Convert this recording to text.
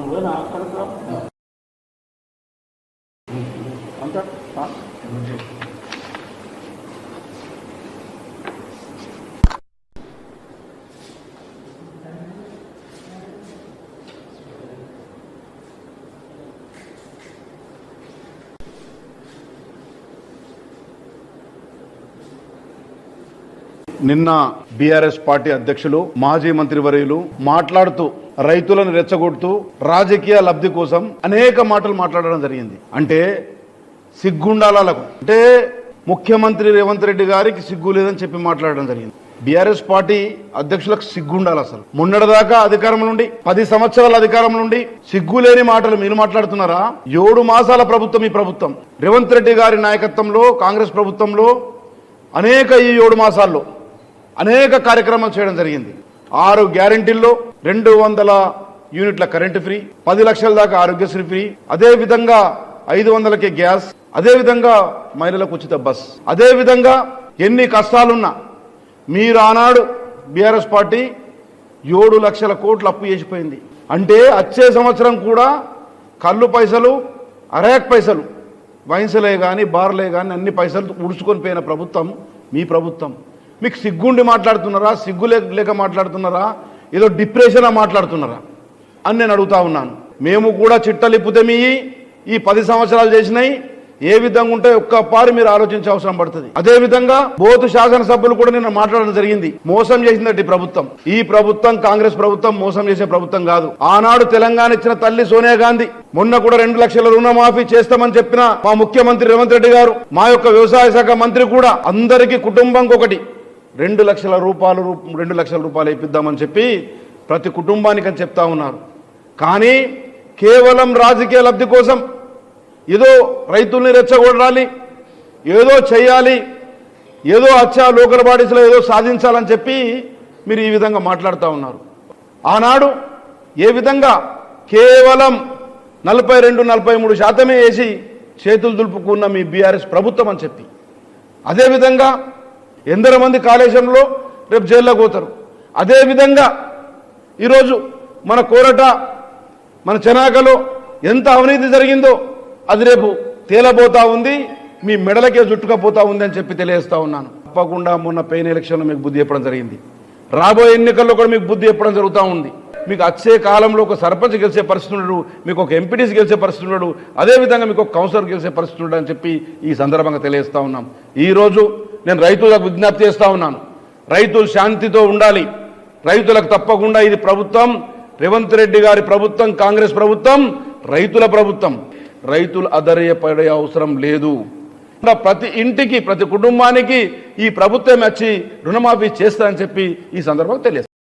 నువ్వేనా కరెక్ట్గా అంతా నిన్న బీఆర్ఎస్ పార్టీ అధ్యక్షులు మాజీ మంత్రివర్యులు మాట్లాడుతూ రైతులను రెచ్చగొడుతూ రాజకీయ లబ్ధి కోసం అనేక మాటలు మాట్లాడడం జరిగింది. అంటే సిగ్గుండాలకు అంటే ముఖ్యమంత్రి రేవంత్ రెడ్డి గారికి సిగ్గు లేదని చెప్పి మాట్లాడడం జరిగింది. బీఆర్ఎస్ పార్టీ అధ్యక్షులకు సిగ్గుండాలి అసలు. మొన్నటిదాకా అధికారం నుండి పది సంవత్సరాల అధికారం నుండి సిగ్గు లేని మాటలు మీరు మాట్లాడుతున్నారా? ఏడు మాసాల ప్రభుత్వం ఈ ప్రభుత్వం. రేవంత్ రెడ్డి గారి నాయకత్వంలో కాంగ్రెస్ ప్రభుత్వంలో అనేక ఈ ఏడు మాసాల్లో అనేక కార్యక్రమాలు చేయడం జరిగింది. ఆరు గ్యారంటీల్లో రెండు వందల యూనిట్ల కరెంటు ఫ్రీ పది లక్షల దాకా ఆరోగ్యశ్రీ ఫ్రీ అదే విధంగా ఐదు వందలకి గ్యాస్ అదే విధంగా మహిళలకు ఉచిత బస్ అదే విధంగా ఎన్ని కష్టాలున్నా మీరు ఆనాడు బీఆర్ఎస్ పార్టీ ఏడు లక్షల కోట్లు అప్పు చేసిపోయింది. అంటే వచ్చే సంవత్సరం కూడా కళ్ళు పైసలు అరేక్ పైసలు వైన్సలే కానీ బార్లే కానీ అన్ని పైసలు ఉడుచుకొని పోయిన ప్రభుత్వం మీ ప్రభుత్వం. మీకు సిగ్గుండి మాట్లాడుతున్నారా? సిగ్గు లేక లేక మాట్లాడుతున్నారా? ఏదో డిప్రెషన్ మాట్లాడుతున్నారా? అని నేను అడుగుతా ఉన్నాను. మేము కూడా చిట్టలిప్పితే మీ ఈ పది సంవత్సరాలు చేసినాయి ఏ విధంగా ఉంటే ఒక్క పారు మీరు ఆలోచించే అవసరం పడుతుంది. అదే విధంగా బోతు శాసనసభ్యులు కూడా నిన్న మాట్లాడడం జరిగింది. మోసం చేసిందట ఈ ప్రభుత్వం. ఈ ప్రభుత్వం కాంగ్రెస్ ప్రభుత్వం మోసం చేసే ప్రభుత్వం కాదు. ఆనాడు తెలంగాణ ఇచ్చిన తల్లి సోనియా గాంధీ మొన్న కూడా రెండు లక్షల రుణమాఫీ చేస్తామని చెప్పిన మా ముఖ్యమంత్రి రేవంత్ రెడ్డి గారు మా యొక్క వ్యవసాయ శాఖ మంత్రి కూడా అందరికీ కుటుంబంకి ఒకటి రెండు లక్షల రూపాయలు రూ- రెండు లక్షల రూపాయలు ఇప్పిద్దామని చెప్పి ప్రతి కుటుంబానికి అని చెప్తా ఉన్నారు. కానీ కేవలం రాజకీయ లబ్ధి కోసం ఏదో రైతుల్ని రెచ్చగొడాలి ఏదో చేయాలి ఏదో అచ్చా లోకల్ బాడీస్లో ఏదో సాధించాలని చెప్పి మీరు ఈ విధంగా మాట్లాడుతూ ఉన్నారు. ఆనాడు ఏ విధంగా కేవలం నలభై రెండు నలభై మూడు శాతమే వేసి చేతులు దులుపుకున్న మీ బీఆర్ఎస్ ప్రభుత్వం అని చెప్పి అదేవిధంగా ఎందరో మంది కాళేశంలో రేపు జైల్లోకి పోతారు. అదేవిధంగా ఈరోజు మన కోరట మన చెనాకలో ఎంత అవినీతి జరిగిందో అది రేపు తేలబోతా ఉంది. మీ మెడలకే జుట్టుకపోతా ఉంది అని చెప్పి తెలియజేస్తా ఉన్నాను. తప్పకుండా మొన్న పెయిన్ ఎలక్షన్లో మీకు బుద్ధి చెప్పడం జరిగింది. రాబోయే ఎన్నికల్లో కూడా మీకు బుద్ధి చెప్పడం జరుగుతూ ఉంది. మీకు వచ్చే కాలంలో ఒక సర్పంచ్ గెలిచే పరిస్థితి ఉండడు మీకు ఒక ఎంపీటీసీ గెలిచే పరిస్థితి ఉండడు అదేవిధంగా మీకు ఒక కౌన్సిలర్ గెలిచే పరిస్థితి అని చెప్పి ఈ సందర్భంగా తెలియజేస్తా ఉన్నాం. ఈరోజు నేను రైతులకు విజ్ఞప్తి చేస్తా ఉన్నాను. రైతులు శాంతితో ఉండాలి. రైతులకు తప్పకుండా ఇది ప్రభుత్వం. రేవంత్ రెడ్డి గారి ప్రభుత్వం కాంగ్రెస్ ప్రభుత్వం రైతుల ప్రభుత్వం. రైతులు అధైర్యపడే అవసరం లేదు. ప్రతి ఇంటికి ప్రతి కుటుంబానికి ఈ ప్రభుత్వం వచ్చి రుణమాఫీ చేస్తారని చెప్పి ఈ సందర్భంగా తెలియదు